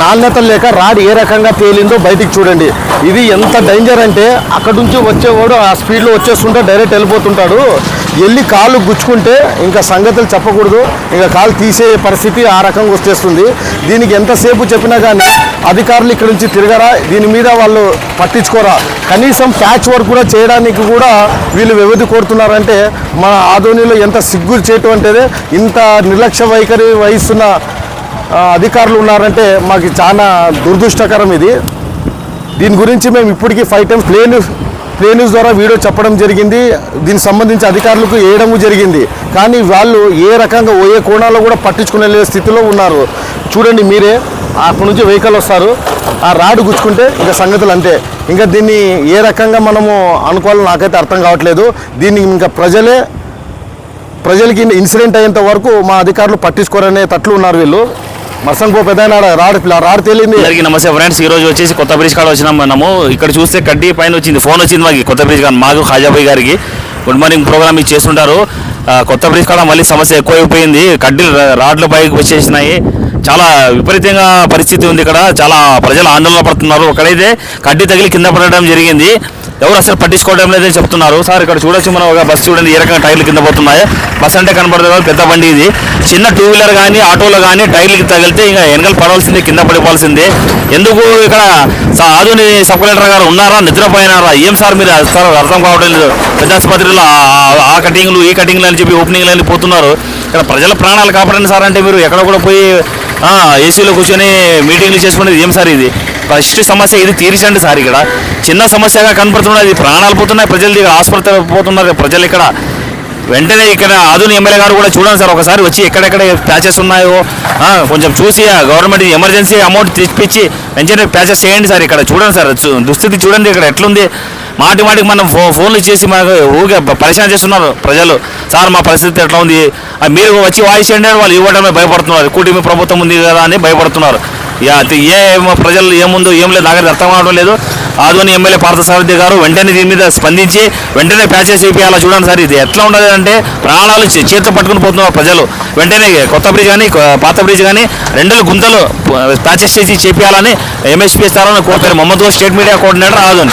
నాణ్యత లేక రాడ్ ఏ రకంగా తేలిందో బయటికి చూడండి. ఇది ఎంత డేంజర్ అంటే అక్కడ నుంచి వచ్చేవాడు ఆ స్పీడ్లో వచ్చేస్తుంటే డైరెక్ట్ వెళ్ళిపోతుంటాడు. వెళ్ళి కాళ్ళు గుచ్చుకుంటే ఇంకా సంగతులు చెప్పకూడదు. ఇంకా కాలు తీసే పరిస్థితి ఆ రకంగా వచ్చేస్తుంది. దీనికి ఎంతసేపు చెప్పినా కానీ అధికారులు ఇక్కడ నుంచి తిరగరా దీని మీద వాళ్ళు పట్టించుకోరా. కనీసం ప్యాచ్ వర్క్ కూడా చేయడానికి కూడా వీళ్ళు వ్యవధి కోరుతున్నారంటే మన ఆధోనిలో ఎంత సిగ్గు చేయటం అంటే ఇంత నిర్లక్ష్య వైఖరి వహిస్తున్న అధికారులు ఉన్నారంటే మాకు చాలా దురదృష్టకరం ఇది. దీని గురించి మేము ఇప్పటికీ five times play news play news ద్వారా వీడియో చెప్పడం జరిగింది. దీనికి సంబంధించి అధికారులకు వేయడము జరిగింది. కానీ వాళ్ళు ఏ రకంగా ఏ కోణాల్లో కూడా పట్టించుకునే స్థితిలో ఉన్నారు. చూడండి మీరే అక్కడ నుంచి వెహికల్ వస్తారు. ఆ రాడు గుచ్చుకుంటే ఇంకా సంగతులు అంతే. ఇంకా దీన్ని ఏ రకంగా మనము అనుకోవాలో నాకైతే అర్థం కావట్లేదు. దీన్ని ఇంకా ప్రజలే ప్రజలకి ఇన్సిడెంట్ అయ్యేంత వరకు మా అధికారులు పట్టించుకోరనే తట్లు ఉన్నారు వీళ్ళు. మసంగో పెద్ద రాడు రాడు తేలింది. అందరికీ నమస్తే ఫ్రెండ్స్. ఈ రోజు వచ్చేసి కొత్త బ్రిడ్జ్ కాడ వచ్చినాం మనము. ఇక్కడ చూస్తే కడ్డీ పైన వచ్చింది ఫోన్ వచ్చింది మాకు కొత్త బ్రిడ్జ్ కాడ. మాకు హాజాబాయ్ గారికి గుడ్ మార్నింగ్ ప్రోగ్రామ్ ఇది చేస్తుంటారు. కొత్త బ్రిడ్జ్ కాడ మళ్ళీ సమస్య ఎక్కువైపోయింది. కడ్డీలు రాడ్లు పైకి వచ్చేసినాయి. చాలా విపరీతంగా పరిస్థితి ఉంది ఇక్కడ. చాలా ప్రజలు ఆందోళన పడుతున్నారు. ఒకడైతే కడ్డీ తగిలి కింద పడడం జరిగింది. ఎవరు అసలు పట్టించుకోవడం లేదని చెప్తున్నారు. సార్ ఇక్కడ చూడొచ్చు మనం ఒక బస్సు చూడండి ఏ రకంగా టైర్లు కింద పోతున్నాయి బస్ అంటే కనబడుతుంది పెద్ద బండి ఇది. చిన్న టూ వీలర్ కానీ ఆటోలో కానీ టైర్లకి తగిలితే ఇంకా వెనకాల పడవలసిందే కింద పడిపోవాల్సిందే. ఎందుకు ఇక్కడ స- ఆధుని సబ్ కలెక్టర్ గారు ఉన్నారా? నిద్రపోయినారా? ఏం సార్ మీరు సార్ అర్థం కావడం లేదు. పెద్ద ఆసుపత్రిలో ఆ- కటింగ్లు ఈ కటింగ్లు అని చెప్పి ఓపెనింగ్లు అని పోతున్నారు. ఇక్కడ ప్రజల ప్రాణాలు కాపాడండి సార్ అంటే మీరు. ఎక్కడ కూడా పోయి ఏసీలో కూర్చొని మీటింగ్లు చేసుకునేది ఏం సార్ ఇది? ఫస్ట్ సమస్య ఇది తీర్చండి సార్ ఇక్కడ. చిన్న సమస్యగా కనపడుతున్నది ప్రాణాలు పోతున్నాయి ప్రజలు ఇక్కడ ఆసుపత్రి పోతున్నారు ప్రజలు ఇక్కడ. వెంటనే ఇక్కడ ఆధునిక ఎమ్మెల్యే గారు కూడా చూడండి సార్ ఒకసారి వచ్చి ఎక్కడెక్కడ ప్యాచెస్ ఉన్నాయో కొంచెం చూసి ఆ గవర్నమెంట్ ఎమర్జెన్సీ అమౌంట్ తెప్పించి వెంటనే ప్యాచెస్ చేయండి సార్ ఇక్కడ. చూడండి సార్ దుస్థితి చూడండి ఇక్కడ ఎట్లుంది. మాటి మాటికి మనం ఫో ఫోన్లు చేసి మనకు ఊరికే పరిశీలన చేస్తున్నారు ప్రజలు. సార్ మా పరిస్థితి ఎట్లా ఉంది? మీరు వచ్చి వాయిస్ చేయండి వాళ్ళు ఇవ్వడమే భయపడుతున్నారు. కూటమి ప్రభుత్వం ఉంది కదా అని భయపడుతున్నారు. ఏ ప్రజలు ఏముందో ఏం లేదు నాకైతే అర్థం కావడం లేదు. ఆధుని ఎమ్మెల్యే పార్థసారథి గారు వెంటనే దీని మీద స్పందించి వెంటనే ప్యాచెస్ చేయాలా చూడండి సార్ ఇది ఎట్లా ఉండదు అంటే ప్రాణాలు చే- చేతితో పట్టుకుని పోతున్నారు ప్రజలు. వెంటనే కొత్త బ్రిడ్జ్ కానీ పాత బ్రిడ్జ్ కానీ రెండు గుంతలు ప్యాచెస్ చేసి చేపించాలని ఎంఎస్పీ స్థానంలో కోరుతారు. Mohammed state media coordinator Adoni